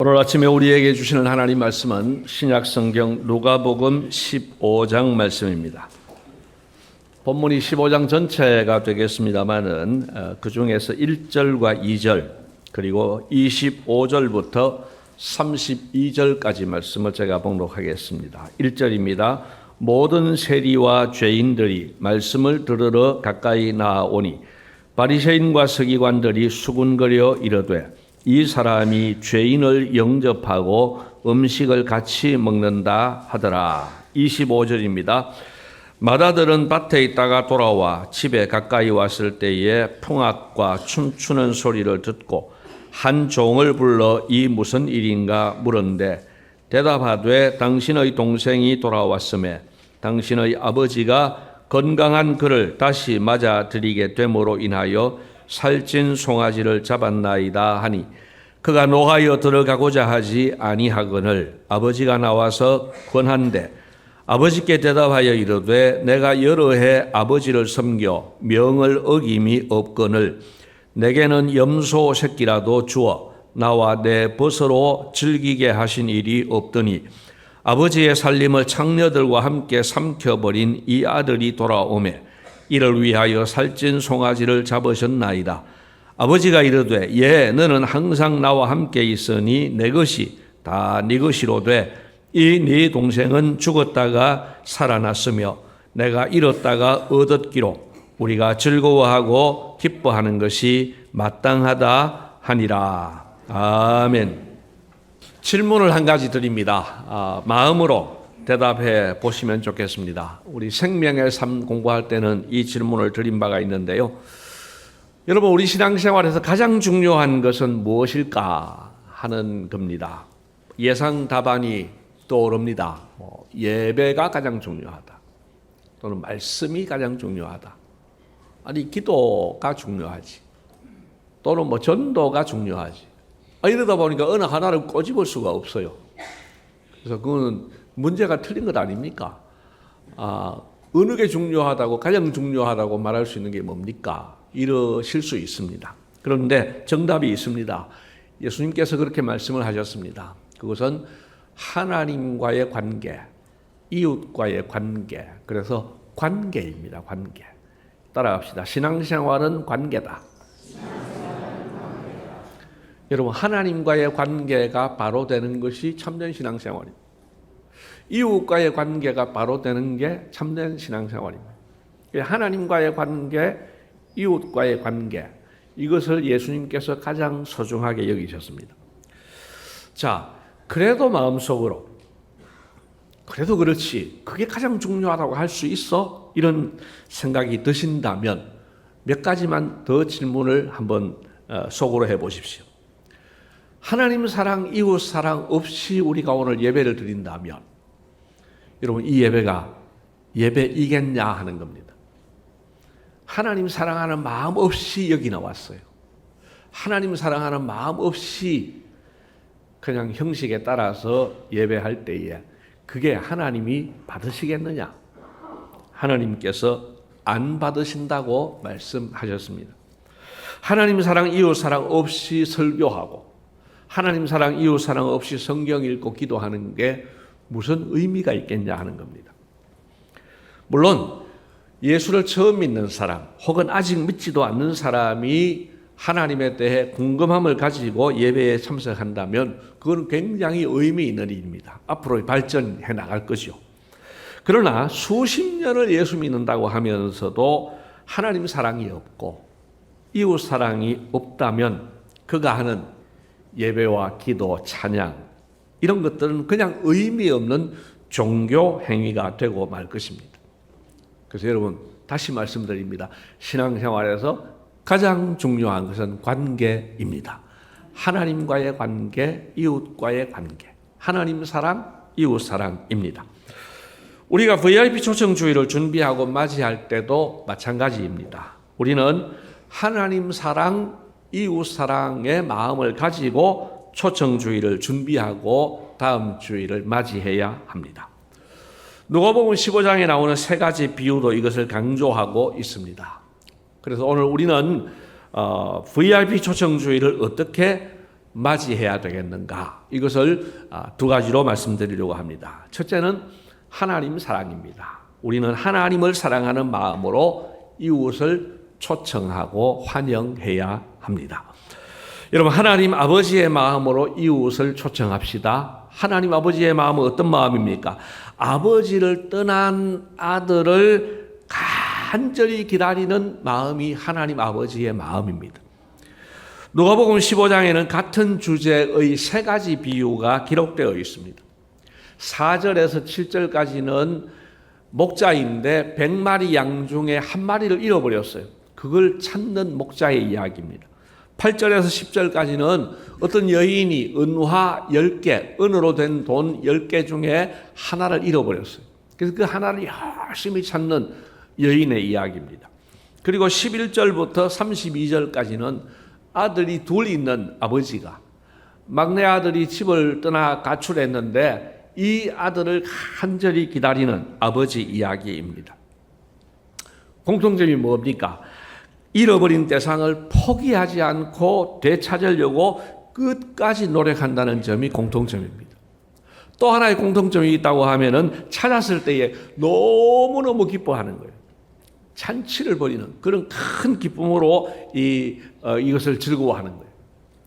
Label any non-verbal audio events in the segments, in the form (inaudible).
오늘 아침에 우리에게 주시는 하나님 말씀은 신약 성경 누가복음 15장 말씀입니다. 본문이 15장 전체가 되겠습니다만은 어, 그 중에서 1절과 2절 그리고 25절부터 32절까지 말씀을 제가 봉독하겠습니다. 1절입니다. 모든 세리와 죄인들이 말씀을 들으러 가까이 나아오니 바리새인과 서기관들이 수군거려 이르되 이 사람이 죄인을 영접하고 음식을 같이 먹는다 하더라. 25절입니다. 마다들은 밭에 있다가 돌아와 집에 가까이 왔을 때에 풍악과 춤추는 소리를 듣고 한 종을 불러 이 무슨 일인가 물은데 대답하되 당신의 동생이 돌아왔음에 당신의 아버지가 건강한 그를 다시 맞아 드리게 됨으로 인하여 살찐 송아지를 잡았나이다 하니 그가 노하여 들어가고자 하지 아니하거늘 아버지가 나와서 권한대 아버지께 대답하여 이르되 내가 여러 해 아버지를 섬겨 명을 어김이 없거늘 내게는 염소 새끼라도 주어 나와 내 벗으로 즐기게 하신 일이 없더니 아버지의 살림을 창녀들과 함께 삼켜버린 이 아들이 돌아오매 이를 위하여 살찐 송아지를 잡으셨나이다. 아버지가 이르되 예 너는 항상 나와 함께 있으니 내 것이 다 네 것이로되 이네 동생은 죽었다가 살아났으며 내가 잃었다가 얻었기로 우리가 즐거워하고 기뻐하는 것이 마땅하다 하니라. 아멘. 질문을 한 가지 드립니다. 아, 마음으로 대답해 보시면 좋겠습니다. 우리 생명의 삶 공부할 때는 이 질문을 드린 바가 있는데요. 여러분, 우리 신앙생활에서 가장 중요한 것은 무엇일까 하는 겁니다. 예상 답안이 떠오릅니다. 뭐, 예배가 가장 중요하다. 또는 말씀이 가장 중요하다. 아니, 기도가 중요하지. 또는 뭐 전도가 중요하지. 아, 이러다 보니까 어느 하나를 꼬집을 수가 없어요. 그래서 그거는 문제가 틀린 것 아닙니까? 아, 어느 게 중요하다고 가장 중요하다고 말할 수 있는 게 뭡니까? 이러실 수 있습니다. 그런데 정답이 있습니다. 예수님께서 그렇게 말씀을 하셨습니다. 그것은 하나님과의 관계, 이웃과의 관계, 그래서 관계입니다. 관계. 따라합시다. 신앙생활은 관계다. 여러분 하나님과의 관계가 바로 되는 것이 참된 신앙생활입니다. 이웃과의 관계가 바로 되는 게 참된 신앙생활입니다. 하나님과의 관계, 이웃과의 관계 이것을 예수님께서 가장 소중하게 여기셨습니다. 자, 그래도 마음속으로 그래도 그렇지 그게 가장 중요하다고 할 수 있어 이런 생각이 드신다면 몇 가지만 더 질문을 한번 어, 속으로 해 보십시오. 하나님 사랑, 이웃 사랑 없이 우리가 오늘 예배를 드린다면 여러분 이 예배가 예배이겠냐 하는 겁니다. 하나님 사랑하는 마음 없이 여기 나왔어요. 하나님 사랑하는 마음 없이 그냥 형식에 따라서 예배할 때에 그게 하나님이 받으시겠느냐? 하나님께서 안 받으신다고 말씀하셨습니다. 하나님 사랑, 이웃 사랑 없이 설교하고 하나님 사랑, 이웃 사랑 없이 성경 읽고 기도하는 게 무슨 의미가 있겠냐 하는 겁니다. 물론 예수를 처음 믿는 사람 혹은 아직 믿지도 않는 사람이 하나님에 대해 궁금함을 가지고 예배에 참석한다면 그건 굉장히 의미 있는 일입니다. 앞으로 발전해 나갈 것이요. 그러나 수십 년을 예수 믿는다고 하면서도 하나님 사랑이 없고 이웃 사랑이 없다면 그가 하는 예배와 기도, 찬양 이런 것들은 그냥 의미 없는 종교 행위가 되고 말 것입니다. 그래서 여러분 다시 말씀드립니다. 신앙생활에서 가장 중요한 것은 관계입니다. 하나님과의 관계, 이웃과의 관계. 하나님 사랑, 이웃 사랑입니다. 우리가 VIP 초청 주의를 준비하고 맞이할 때도 마찬가지입니다. 우리는 하나님 사랑, 이웃 사랑의 마음을 가지고 초청 주의를 준비하고 다음 주의를 맞이해야 합니다. 누가복음 15장에 나오는 세 가지 비유도 이것을 강조하고 있습니다. 그래서 오늘 우리는 어, VIP 초청주의를 어떻게 맞이해야 되겠는가? 이것을 아, 두 가지로 말씀드리려고 합니다. 첫째는 하나님 사랑입니다. 우리는 하나님을 사랑하는 마음으로 이웃을 초청하고 환영해야 합니다. 여러분 하나님 아버지의 마음으로 이웃을 초청합시다. 하나님 아버지의 마음은 어떤 마음입니까? 아버지를 떠난 아들을 간절히 기다리는 마음이 하나님 아버지의 마음입니다. 누가복음 15장에는 같은 주제의 세 가지 비유가 기록되어 있습니다. 4절에서 7절까지는 목자인데 100마리 양 중에 한 마리를 잃어버렸어요. 그걸 찾는 목자의 이야기입니다. 8절에서 10절까지는 어떤 여인이 은화 10개, 은으로 된 돈 10개 중에 하나를 잃어버렸어요. 그래서 그 하나를 열심히 찾는 여인의 이야기입니다. 그리고 11절부터 32절까지는 아들이 둘 있는 아버지가 막내 아들이 집을 떠나 가출했는데 이 아들을 간절히 기다리는 아버지 이야기입니다. 공통점이 뭡니까? 잃어버린 대상을 포기하지 않고 되찾으려고 끝까지 노력한다는 점이 공통점입니다. 또 하나의 공통점이 있다고 하면은 찾았을 때에 너무너무 기뻐하는 거예요. 잔치를 벌이는 그런 큰 기쁨으로 이, 어, 이것을 즐거워하는 거예요.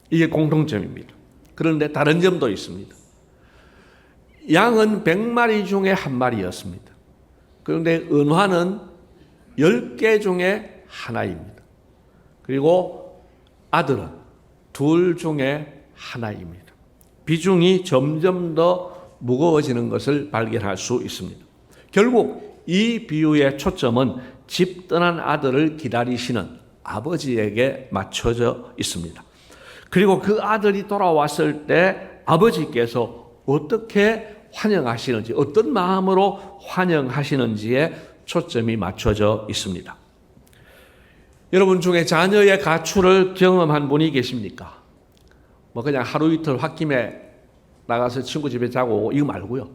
이게 공통점입니다. 그런데 다른 점도 있습니다. 양은 100마리 중에 한 마리였습니다. 그런데 은화는 10개 중에 하나입니다. 그리고 아들은 둘 중에 하나입니다. 비중이 점점 더 무거워지는 것을 발견할 수 있습니다. 결국 이 비유의 초점은 집 떠난 아들을 기다리시는 아버지에게 맞춰져 있습니다. 그리고 그 아들이 돌아왔을 때 아버지께서 어떻게 환영하시는지, 어떤 마음으로 환영하시는지에 초점이 맞춰져 있습니다. 여러분 중에 자녀의 가출을 경험한 분이 계십니까? 뭐 그냥 하루 이틀 홧김에 나가서 친구 집에 자고 오고 이거 말고요.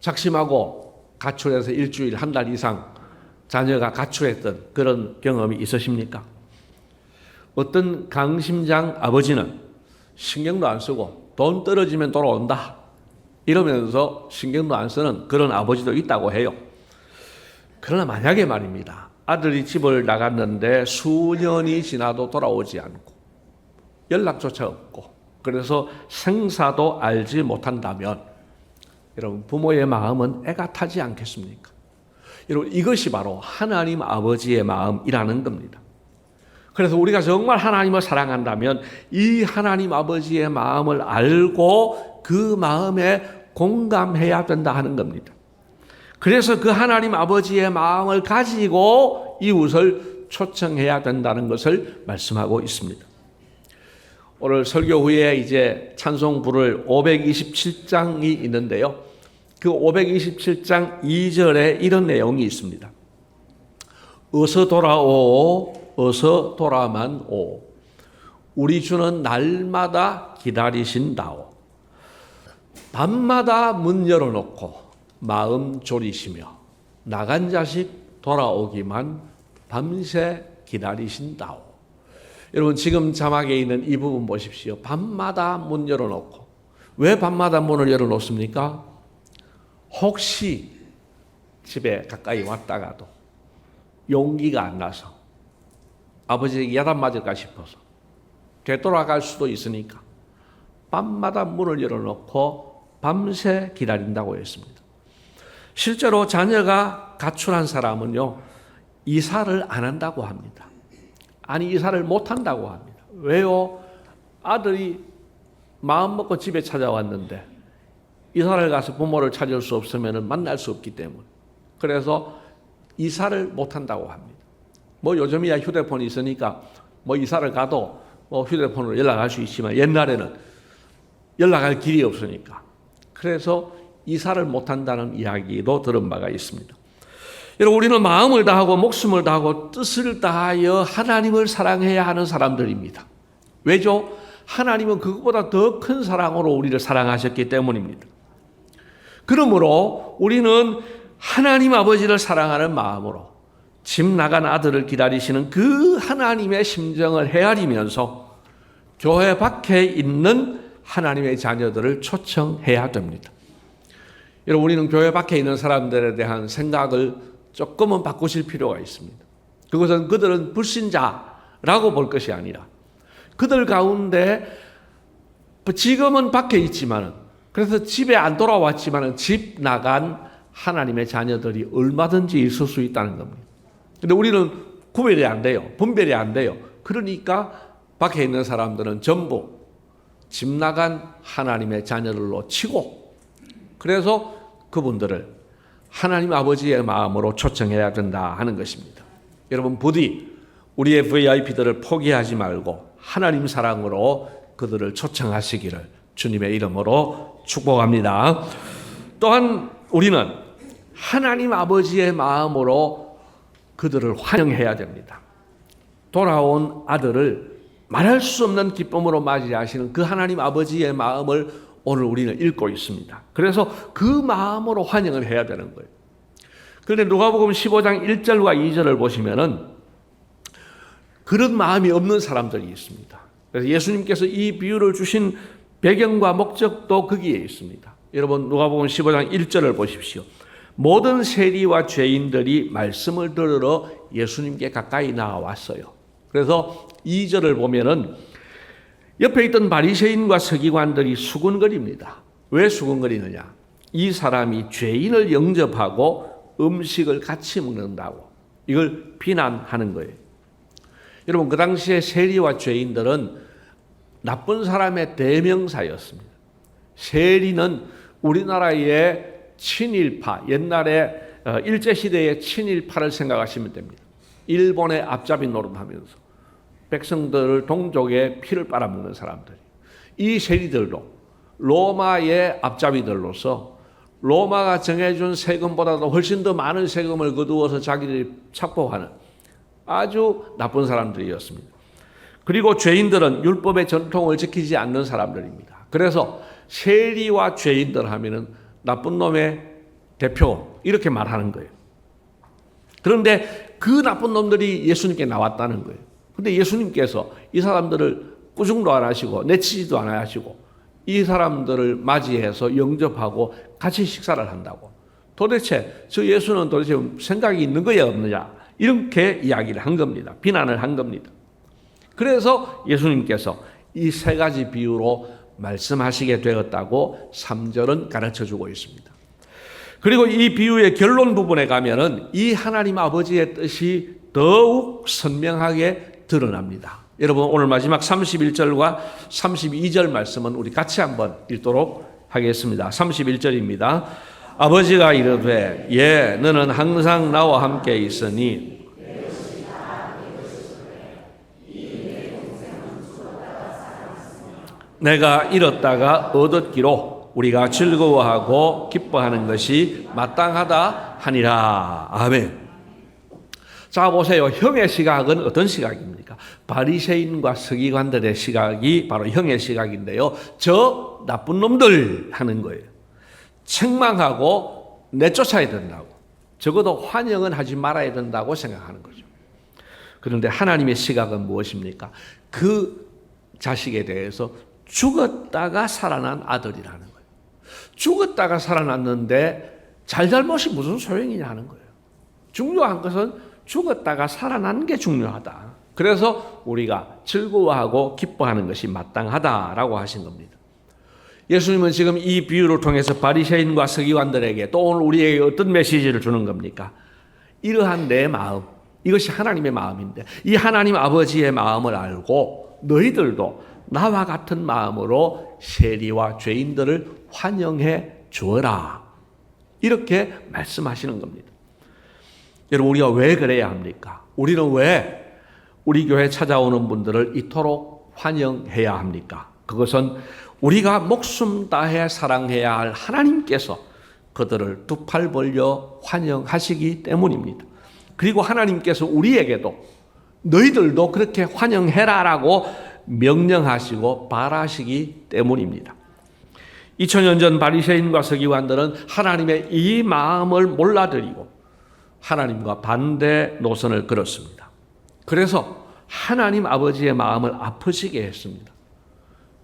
작심하고 가출해서 일주일, 한 달 이상 자녀가 가출했던 그런 경험이 있으십니까? 어떤 강심장 아버지는 신경도 안 쓰고 돈 떨어지면 돌아온다. 이러면서 신경도 안 쓰는 그런 아버지도 있다고 해요. 그러나 만약에 말입니다. 아들이 집을 나갔는데 수년이 지나도 돌아오지 않고 연락조차 없고 그래서 생사도 알지 못한다면 여러분 부모의 마음은 애가 타지 않겠습니까? 여러분 이것이 바로 하나님 아버지의 마음이라는 겁니다. 그래서 우리가 정말 하나님을 사랑한다면 이 하나님 아버지의 마음을 알고 그 마음에 공감해야 된다 하는 겁니다. 그래서 그 하나님 아버지의 마음을 가지고 이웃을 초청해야 된다는 것을 말씀하고 있습니다. 오늘 설교 후에 이제 찬송 부를 527장이 있는데요. 그 527장 2절에 이런 내용이 있습니다. 어서 돌아오, 어서 돌아만 오. 우리 주는 날마다 기다리신다오. 밤마다 문 열어놓고 마음 졸이시며 나간 자식 돌아오기만 밤새 기다리신다오. 여러분 지금 자막에 있는 이 부분 보십시오. 밤마다 문 열어놓고 왜 밤마다 문을 열어놓습니까? 혹시 집에 가까이 왔다가도 용기가 안 나서 아버지에게 야단 맞을까 싶어서 되돌아갈 수도 있으니까 밤마다 문을 열어놓고 밤새 기다린다고 했습니다. 실제로 자녀가 가출한 사람은요, 이사를 안 한다고 합니다. 아니, 이사를 못 한다고 합니다. 왜요? 아들이 마음 먹고 집에 찾아왔는데, 이사를 가서 부모를 찾을 수 없으면 만날 수 없기 때문에. 그래서 이사를 못 한다고 합니다. 뭐 요즘이야 휴대폰이 있으니까 뭐 이사를 가도 뭐 휴대폰으로 연락할 수 있지만 옛날에는 연락할 길이 없으니까. 그래서 이사를 못 한다는 이야기도 들은 바가 있습니다. 여러분, 우리는 마음을 다하고 목숨을 다하고 뜻을 다하여 하나님을 사랑해야 하는 사람들입니다. 왜죠? 하나님은 그것보다 더 큰 사랑으로 우리를 사랑하셨기 때문입니다. 그러므로 우리는 하나님 아버지를 사랑하는 마음으로 집 나간 아들을 기다리시는 그 하나님의 심정을 헤아리면서 교회 밖에 있는 하나님의 자녀들을 초청해야 됩니다. 여러분, 우리는 교회 밖에 있는 사람들에 대한 생각을 조금은 바꾸실 필요가 있습니다. 그것은 그들은 불신자라고 볼 것이 아니라 그들 가운데 지금은 밖에 있지만은 그래서 집에 안 돌아왔지만은 집 나간 하나님의 자녀들이 얼마든지 있을 수 있다는 겁니다. 근데 우리는 구별이 안 돼요. 분별이 안 돼요. 그러니까 밖에 있는 사람들은 전부 집 나간 하나님의 자녀들로 치고 그래서 그분들을 하나님 아버지의 마음으로 초청해야 된다 하는 것입니다. 여러분 부디 우리의 VIP들을 포기하지 말고 하나님 사랑으로 그들을 초청하시기를 주님의 이름으로 축복합니다. 또한 우리는 하나님 아버지의 마음으로 그들을 환영해야 됩니다. 돌아온 아들을 말할 수 없는 기쁨으로 맞이하시는 그 하나님 아버지의 마음을 오늘 우리는 읽고 있습니다. 그래서 그 마음으로 환영을 해야 되는 거예요. 그런데 누가복음 15장 1절과 2절을 보시면은 그런 마음이 없는 사람들이 있습니다. 그래서 예수님께서 이 비유를 주신 배경과 목적도 거기에 있습니다. 여러분 누가복음 15장 1절을 보십시오. 모든 세리와 죄인들이 말씀을 들으러 예수님께 가까이 나왔어요. 그래서 2절을 보면은 옆에 있던 바리새인과 서기관들이 수군거립니다. 왜 수군거리느냐? 이 사람이 죄인을 영접하고 음식을 같이 먹는다고 이걸 비난하는 거예요. 여러분 그 당시에 세리와 죄인들은 나쁜 사람의 대명사였습니다. 세리는 우리나라의 친일파 옛날에 어, 일제 시대의 친일파를 생각하시면 됩니다. 일본의 앞잡이 노릇하면서 백성들을 동족의 피를 빨아먹는 사람들. 이 세리들도 로마의 앞잡이들로서 로마가 정해준 세금보다도 훨씬 더 많은 세금을 거두어서 자기들이 착복하는 아주 나쁜 사람들이었습니다. 그리고 죄인들은 율법의 전통을 지키지 않는 사람들입니다. 그래서 세리와 죄인들 하면은 나쁜 놈의 대표 이렇게 말하는 거예요. 그런데 그 나쁜 놈들이 예수님께 나왔다는 거예요. 근데 예수님께서 이 사람들을 꾸중도 안 하시고 내치지도 안 하시고 이 사람들을 맞이해서 영접하고 같이 식사를 한다고. 도대체 저 예수는 도대체 생각이 있는 거야 없느냐 이렇게 이야기를 한 겁니다. 비난을 한 겁니다. 그래서 예수님께서 이 세 가지 비유로 말씀하시게 되었다고 3절은 가르쳐 주고 있습니다. 그리고 이 비유의 결론 부분에 가면은 이 하나님 아버지의 뜻이 더욱 선명하게 드러납니다. 여러분 오늘 마지막 31절과 32절 말씀은 우리 같이 한번 읽도록 하겠습니다. 31절입니다. 아버지가 이르되 예 너는 항상 나와 함께 있으니 내가 잃었다가 얻었기로 우리가 즐거워하고 기뻐하는 것이 마땅하다 하니라. 아멘. 자 보세요. 형의 시각은 어떤 시각입니까? 바리새인과 서기관들의 시각이 바로 형의 시각인데요. 저 나쁜 놈들 하는 거예요. 책망하고 내쫓아야 된다고. 적어도 환영은 하지 말아야 된다고 생각하는 거죠. 그런데 하나님의 시각은 무엇입니까? 그 자식에 대해서 죽었다가 살아난 아들이라는 거예요. 죽었다가 살아났는데 잘잘못이 무슨 소용이냐 하는 거예요. 중요한 것은 죽었다가 살아난 게 중요하다. 그래서 우리가 즐거워하고 기뻐하는 것이 마땅하다라고 하신 겁니다. 예수님은 지금 이 비유를 통해서 바리새인과 서기관들에게 또 오늘 우리에게 어떤 메시지를 주는 겁니까? 이러한 내 마음, 이것이 하나님의 마음인데 이 하나님 아버지의 마음을 알고 너희들도 나와 같은 마음으로 세리와 죄인들을 환영해 주어라. 이렇게 말씀하시는 겁니다. 여러분, 우리가 왜 그래야 합니까? 우리는 왜 우리 교회 찾아오는 분들을 이토록 환영해야 합니까? 그것은 우리가 목숨 다해 사랑해야 할 하나님께서 그들을 두 팔 벌려 환영하시기 때문입니다. 그리고 하나님께서 우리에게도 너희들도 그렇게 환영해라라고 명령하시고 바라시기 때문입니다. 2000년 전 바리새인과 서기관들은 하나님의 이 마음을 몰라드리고 하나님과 반대 노선을 걸었습니다. 그래서 하나님 아버지의 마음을 아프시게 했습니다.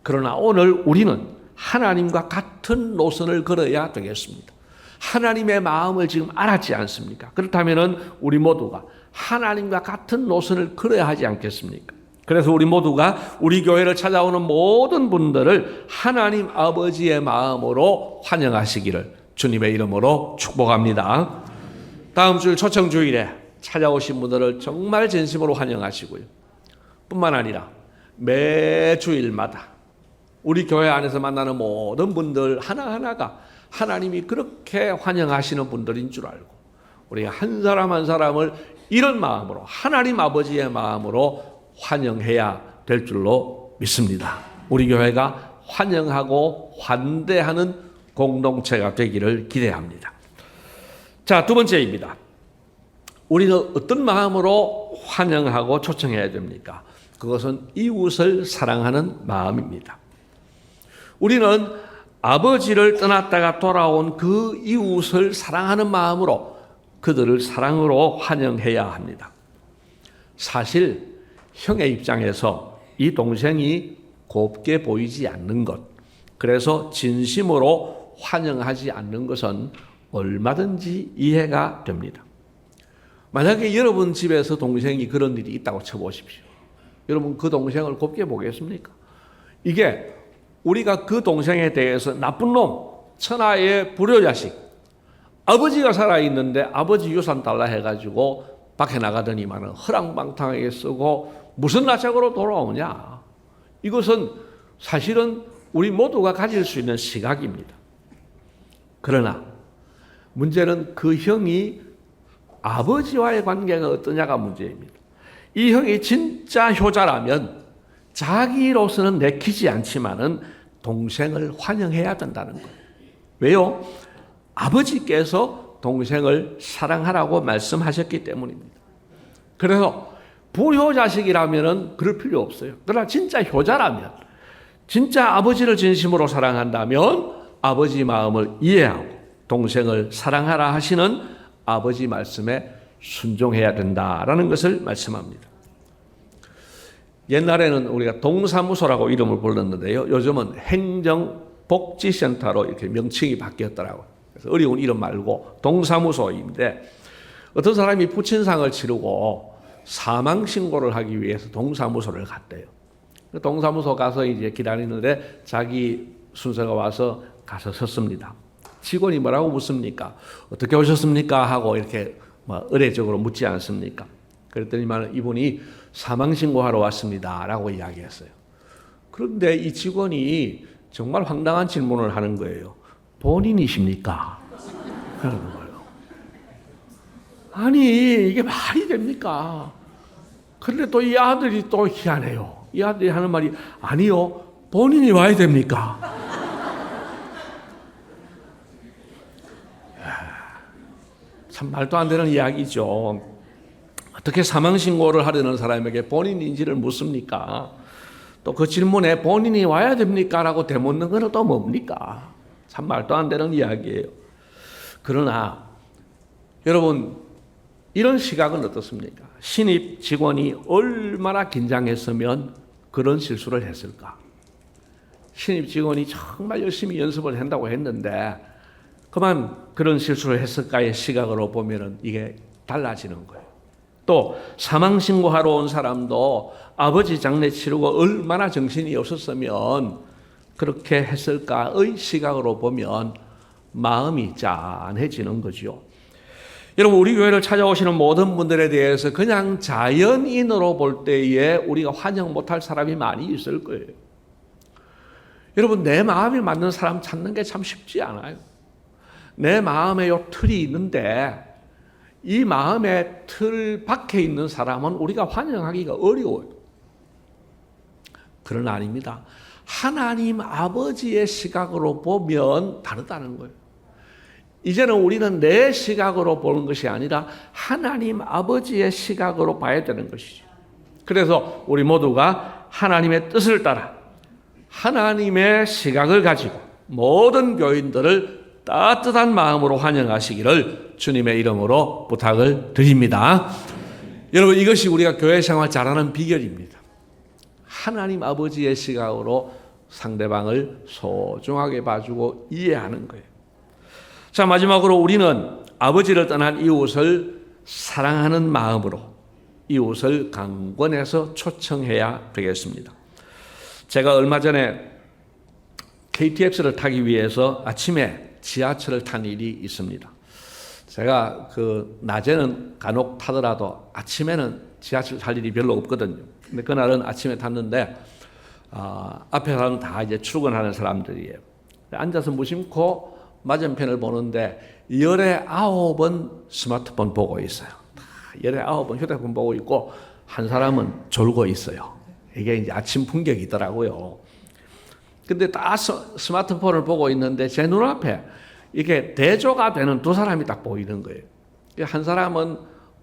그러나 오늘 우리는 하나님과 같은 노선을 걸어야 되겠습니다. 하나님의 마음을 지금 알았지 않습니까? 그렇다면 우리 모두가 하나님과 같은 노선을 걸어야 하지 않겠습니까? 그래서 우리 모두가 우리 교회를 찾아오는 모든 분들을 하나님 아버지의 마음으로 환영하시기를 주님의 이름으로 축복합니다. 다음 주일 초청 주일에 찾아오신 분들을 정말 진심으로 환영하시고요. 뿐만 아니라 매 주일마다 우리 교회 안에서 만나는 모든 분들 하나하나가 하나님이 그렇게 환영하시는 분들인 줄 알고 우리가 한 사람 한 사람을 이런 마음으로 하나님 아버지의 마음으로 환영해야 될 줄로 믿습니다. 우리 교회가 환영하고 환대하는 공동체가 되기를 기대합니다. 자, 두 번째입니다. 우리는 어떤 마음으로 환영하고 초청해야 됩니까? 그것은 이웃을 사랑하는 마음입니다. 우리는 아버지를 떠났다가 돌아온 그 이웃을 사랑하는 마음으로 그들을 사랑으로 환영해야 합니다. 사실 형의 입장에서 이 동생이 곱게 보이지 않는 것, 그래서 진심으로 환영하지 않는 것은 얼마든지 이해가 됩니다. 만약에 여러분 집에서 동생이 그런 일이 있다고 쳐보십시오. 여러분 그 동생을 곱게 보겠습니까? 이게 우리가 그 동생에 대해서 나쁜 놈, 천하의 불효자식, 아버지가 살아있는데 아버지 유산 달라 해가지고 밖에 나가더니만은 허랑방탕하게 쓰고 무슨 나착으로 돌아오냐. 이것은 사실은 우리 모두가 가질 수 있는 시각입니다. 그러나 문제는 그 형이 아버지와의 관계가 어떠냐가 문제입니다. 이 형이 진짜 효자라면 자기로서는 내키지 않지만은 동생을 환영해야 된다는 거예요. 왜요? 아버지께서 동생을 사랑하라고 말씀하셨기 때문입니다. 그래서 불효자식이라면은 그럴 필요 없어요. 그러나 진짜 효자라면, 진짜 아버지를 진심으로 사랑한다면 아버지 마음을 이해하고 동생을 사랑하라 하시는 아버지 말씀에 순종해야 된다라는 것을 말씀합니다. 옛날에는 우리가 동사무소라고 이름을 불렀는데요. 요즘은 행정복지센터로 이렇게 명칭이 바뀌었더라고요. 그래서 어려운 이름 말고 동사무소인데 어떤 사람이 부친상을 치르고 사망 신고를 하기 위해서 동사무소를 갔대요. 그 동사무소 가서 이제 기다리는데 자기 순서가 와서 가서 섰습니다. 직원이 뭐라고 묻습니까? 어떻게 오셨습니까? 하고 이렇게 뭐 의례적으로 묻지 않습니까? 그랬더니만 이분이 사망 신고하러 왔습니다라고 이야기했어요. 그런데 이 직원이 정말 황당한 질문을 하는 거예요. 본인이십니까? 그러는 거예요. 아니 이게 말이 됩니까? 그런데 또 이 아들이 또 희한해요. 이 아들이 하는 말이 아니요 본인이 와야 됩니까? 참 말도 안 되는 이야기죠. 어떻게 사망 신고를 하려는 사람에게 본인 인지를 묻습니까? 또 그 질문에 본인이 와야 됩니까? 라고 되묻는 것은 또 뭡니까? 참 말도 안 되는 이야기예요. 그러나 여러분 이런 시각은 어떻습니까? 신입 직원이 얼마나 긴장했으면 그런 실수를 했을까? 신입 직원이 정말 열심히 연습을 한다고 했는데 그만 그런 실수를 했을까의 시각으로 보면은 이게 달라지는 거예요. 또 사망 신고하러 온 사람도 아버지 장례 치르고 얼마나 정신이 없었으면 그렇게 했을까의 시각으로 보면 마음이 짠해지는 거죠. 여러분 우리 교회를 찾아오시는 모든 분들에 대해서 그냥 자연인으로 볼 때에 우리가 환영 못할 사람이 많이 있을 거예요. 여러분 내 마음이 맞는 사람 찾는 게 참 쉽지 않아요. 내 마음에 요 틀이 있는데 이 마음의 틀 밖에 있는 사람은 우리가 환영하기가 어려워요. 그러나 아닙니다. 하나님 아버지의 시각으로 보면 다르다는 거예요. 이제는 우리는 내 시각으로 보는 것이 아니라 하나님 아버지의 시각으로 봐야 되는 것이죠. 그래서 우리 모두가 하나님의 뜻을 따라 하나님의 시각을 가지고 모든 교인들을 따뜻한 마음으로 환영하시기를 주님의 이름으로 부탁을 드립니다. 여러분 이것이 우리가 교회 생활 잘하는 비결입니다. 하나님 아버지의 시각으로 상대방을 소중하게 봐주고 이해하는 거예요. 자, 마지막으로 우리는 아버지를 떠난 이웃을 사랑하는 마음으로 이웃을 강권해서 초청해야 되겠습니다. 제가 얼마 전에 KTX를 타기 위해서 아침에 지하철을 탄 일이 있습니다. 제가 그 낮에는 간혹 타더라도 아침에는 지하철 탈 일이 별로 없거든요. 근데 그날은 아침에 탔는데 아, 앞에 사람은 다 이제 출근하는 사람들이에요. 앉아서 무심코 맞은편을 보는데 열에 아홉은 스마트폰 보고 있어요. 다 열에 아홉은 휴대폰 보고 있고 한 사람은 졸고 있어요. 이게 이제 아침 풍경이더라고요. 근데 다 스- 스마트폰을 보고 있는데 제 눈앞에 이게 대조가 되는 두 사람이 딱 보이는 거예요. 한 사람은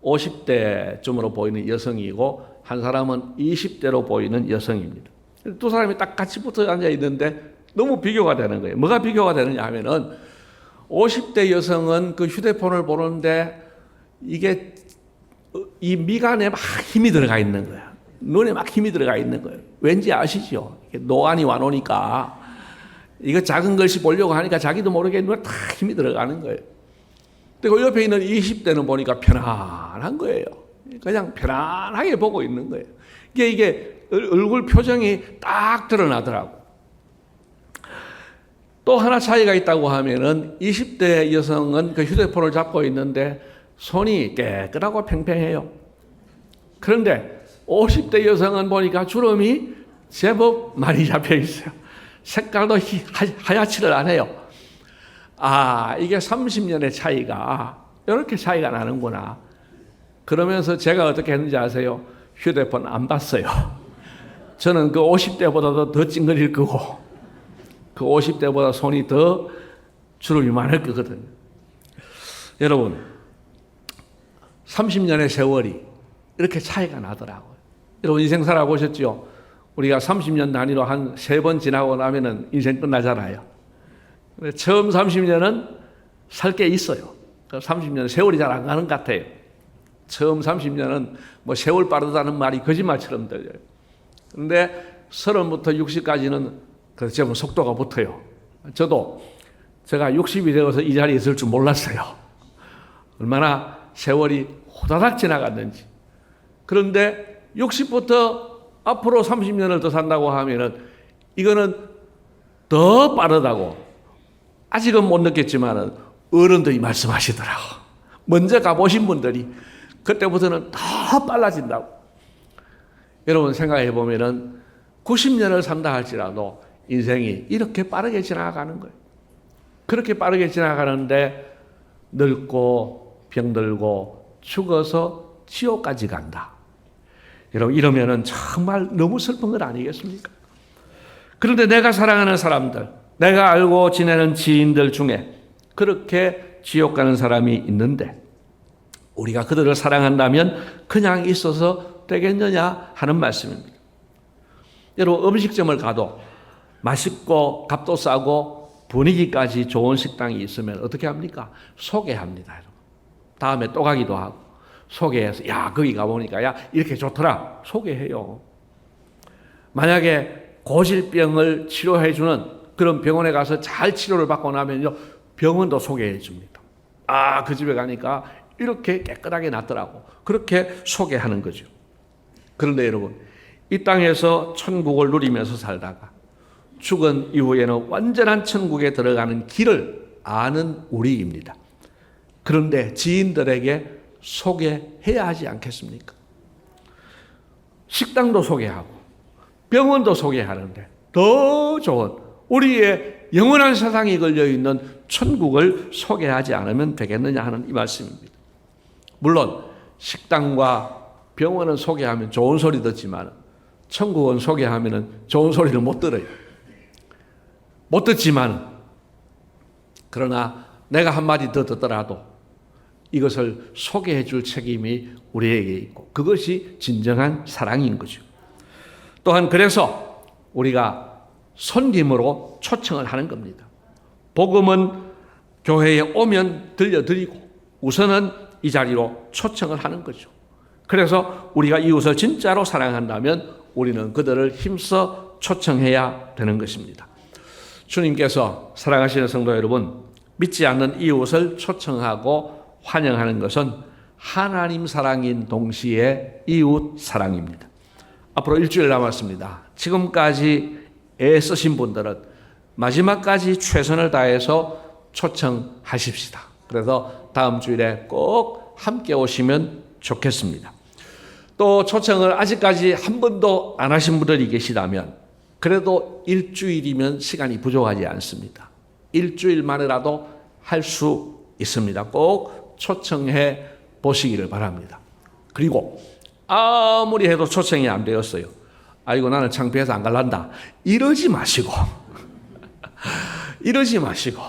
50대쯤으로 보이는 여성이고 한 사람은 20대로 보이는 여성입니다. 두 사람이 딱 같이 붙어 앉아 있는데 너무 비교가 되는 거예요. 뭐가 비교가 되느냐 하면은 50대 여성은 그 휴대폰을 보는데 이게 이 미간에 막 힘이 들어가 있는 거야. 눈에 막 힘이 들어가 있는 거예요. 왠지 아시죠? 노안이 와놓으니까 이거 작은 글씨 보려고 하니까 자기도 모르게 눈에 다 힘이 들어가는 거예요. 근데 그 옆에 있는 20대는 보니까 편안한 거예요. 그냥 편안하게 보고 있는 거예요. 이게 이게 얼- 얼굴 표정이 딱 드러나더라고. 또 하나 차이가 있다고 하면은 20대 여성은 그 휴대폰을 잡고 있는데 손이 깨끗하고 팽팽해요. 그런데 50대 여성은 보니까 주름이 제법 많이 잡혀 있어요. 색깔도 하얗지를 않아요. 아, 이게 30년의 차이가 이렇게 차이가 나는구나. 그러면서 제가 어떻게 했는지 아세요? 휴대폰 안 봤어요. 저는 그 50대보다도 더 찡그릴 거고, 그 50대보다 손이 더 주름이 많을 거거든요. 여러분, 30년의 세월이 이렇게 차이가 나더라고요. 여러분, 인생 살아보셨죠? 우리가 30년 단위로 한 세 번 지나고 나면은 인생 끝나잖아요. 처음 30년은 살 게 있어요. 그 30년 세월이 잘 안 가는 것 같아요. 처음 30년은 뭐 세월 빠르다는 말이 거짓말처럼 들려요. 근데 30부터 60까지는 그 제법 속도가 붙어요. 저도 제가 60이 되어서 이 자리에 있을 줄 몰랐어요. 얼마나 세월이 호다닥 지나갔는지. 그런데 60부터 앞으로 30년을 더 산다고 하면은 이거는 더 빠르다고 아직은 못 느꼈지만은 어른들이 말씀하시더라고. 먼저 가보신 분들이 그때부터는 더 빨라진다고. 여러분 생각해 보면은 90년을 산다 할지라도 인생이 이렇게 빠르게 지나가는 거예요. 그렇게 빠르게 지나가는데 늙고 병들고 죽어서 지옥까지 간다. 여러분 이러면은 정말 너무 슬픈 것 아니겠습니까? 그런데 내가 사랑하는 사람들, 내가 알고 지내는 지인들 중에 그렇게 지옥 가는 사람이 있는데 우리가 그들을 사랑한다면 그냥 있어서 되겠느냐 하는 말씀입니다. 여러분 음식점을 가도 맛있고 값도 싸고 분위기까지 좋은 식당이 있으면 어떻게 합니까? 소개합니다. 여러분. 다음에 또 가기도 하고 소개해서 야 거기 가보니까 야 이렇게 좋더라 소개해요. 만약에 고질병을 치료해 주는 그런 병원에 가서 잘 치료를 받고 나면요 병원도 소개해 줍니다. 아 그 집에 가니까 이렇게 깨끗하게 놨더라고. 그렇게 소개하는 거죠. 그런데 여러분 이 땅에서 천국을 누리면서 살다가 죽은 이후에는 완전한 천국에 들어가는 길을 아는 우리입니다. 그런데 지인들에게 소개해야 하지 않겠습니까? 식당도 소개하고 병원도 소개하는데 더 좋은 우리의 영원한 세상이 걸려 있는 천국을 소개하지 않으면 되겠느냐 하는 이 말씀입니다. 물론 식당과 병원은 소개하면 좋은 소리 듣지만 천국은 소개하면 좋은 소리를 못 들어요. 못 듣지만 그러나 내가 한마디 더 듣더라도 이것을 소개해 줄 책임이 우리에게 있고 그것이 진정한 사랑인 거죠. 또한 그래서 우리가 손님으로 초청을 하는 겁니다. 복음은 교회에 오면 들려드리고 우선은 이 자리로 초청을 하는 거죠. 그래서 우리가 이웃을 진짜로 사랑한다면 우리는 그들을 힘써 초청해야 되는 것입니다. 주님께서 사랑하시는 성도 여러분, 믿지 않는 이웃을 초청하고 환영하는 것은 하나님 사랑인 동시에 이웃 사랑입니다. 앞으로 일주일 남았습니다. 지금까지 애쓰신 분들은 마지막까지 최선을 다해서 초청하십시다. 그래서 다음 주일에 꼭 함께 오시면 좋겠습니다. 또 초청을 아직까지 한 번도 안 하신 분들이 계시다면 그래도 일주일이면 시간이 부족하지 않습니다. 일주일만이라도 할 수 있습니다. 꼭 초청해 보시기를 바랍니다. 그리고 아무리 해도 초청이 안 되었어요. 아이고 나는 창피해서 안 갈란다. 이러지 마시고 (laughs) 이러지 마시고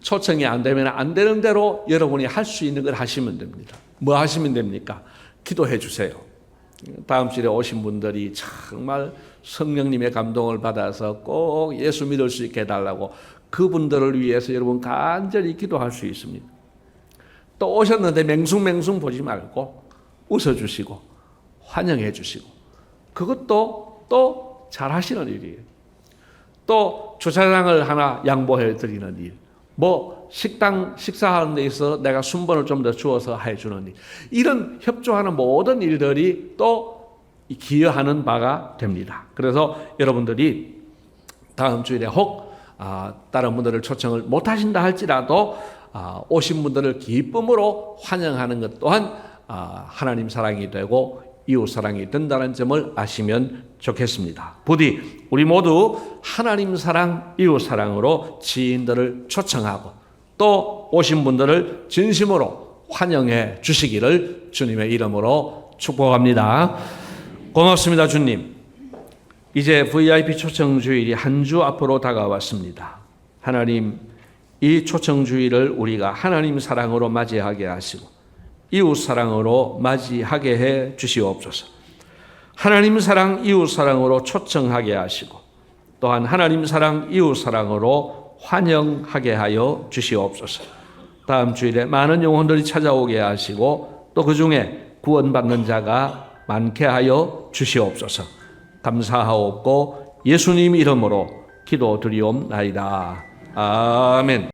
초청이 안 되면 안 되는 대로 여러분이 할 수 있는 걸 하시면 됩니다. 뭐 하시면 됩니까? 기도해 주세요. 다음 주에 오신 분들이 정말 성령님의 감동을 받아서 꼭 예수 믿을 수 있게 해달라고 그분들을 위해서 여러분 간절히 기도할 수 있습니다. 또 오셨는데 맹숭맹숭 보지 말고 웃어주시고 환영해 주시고 그것도 또 잘 하시는 일이에요. 또 주차장을 하나 양보해 드리는 일, 뭐 식당 식사하는 데 있어 내가 순번을 좀 더 주어서 해 주는 일, 이런 협조하는 모든 일들이 또 기여하는 바가 됩니다. 그래서 여러분들이 다음 주일에 혹 아, 다른 분들을 초청을 못 하신다 할지라도 아, 오신 분들을 기쁨으로 환영하는 것 또한 아, 하나님 사랑이 되고 이웃 사랑이 된다는 점을 아시면 좋겠습니다. 부디 우리 모두 하나님 사랑, 이웃 사랑으로 지인들을 초청하고 또 오신 분들을 진심으로 환영해 주시기를 주님의 이름으로 축복합니다. 고맙습니다, 주님. 이제 VIP 초청 주일이 한 주 앞으로 다가왔습니다. 하나님, 이 초청 주일을 우리가 하나님 사랑으로 맞이하게 하시고 이웃 사랑으로 맞이하게 해 주시옵소서. 하나님 사랑, 이웃 사랑으로 초청하게 하시고 또한 하나님 사랑, 이웃 사랑으로 환영하게 하여 주시옵소서. 다음 주일에 많은 영혼들이 찾아오게 하시고 또 그 중에 구원받는 자가 많게 하여 주시옵소서. 감사하옵고 예수님 이름으로 기도드리옵나이다. 아멘.